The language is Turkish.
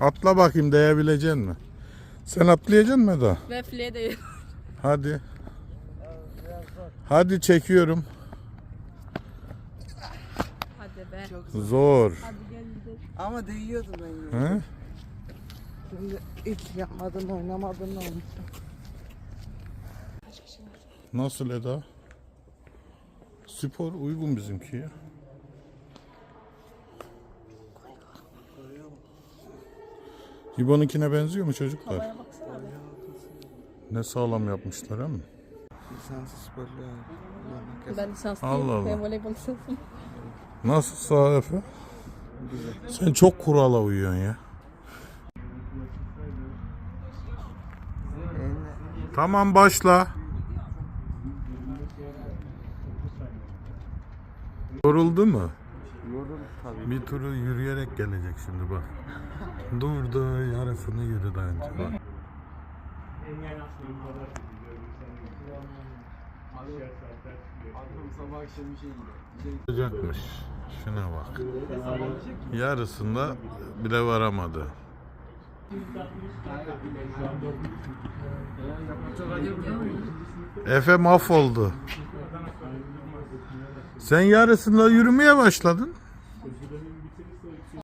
Atla bakayım değebilecek mi? Sen atlayacaksın mı da? Ve file de Hadi. Hadi çekiyorum. Hadi be. Zor. Hadi gel gidelim. Ama değiyordum ben yine. He? Şimdi hiç yapmadın oynamadın ne olmuş? Nasıl Eda? Spor uygun bizimki ya. İbo'nunkine benziyor mu çocuklar? Ne sağlam yapmışlar. Lisanslı sporlu yani. Ben lisanslıyım. Allah Allah. Ben voleybol lisanslıyım. Nasıl sağ Efe? Sen çok kurala uyuyorsun ya. Tamam başla. Yoruldu mu? Yorum tabii. Bir turu yürüyerek gelecek şimdi bak. Durdu yarısını yürüdü önce bak. sabah akşam bir şey Olacakmış. Şuna bak. Yarısında bile varamadı. Efe mahvoldu. Sen yarısında yürümeye başladın.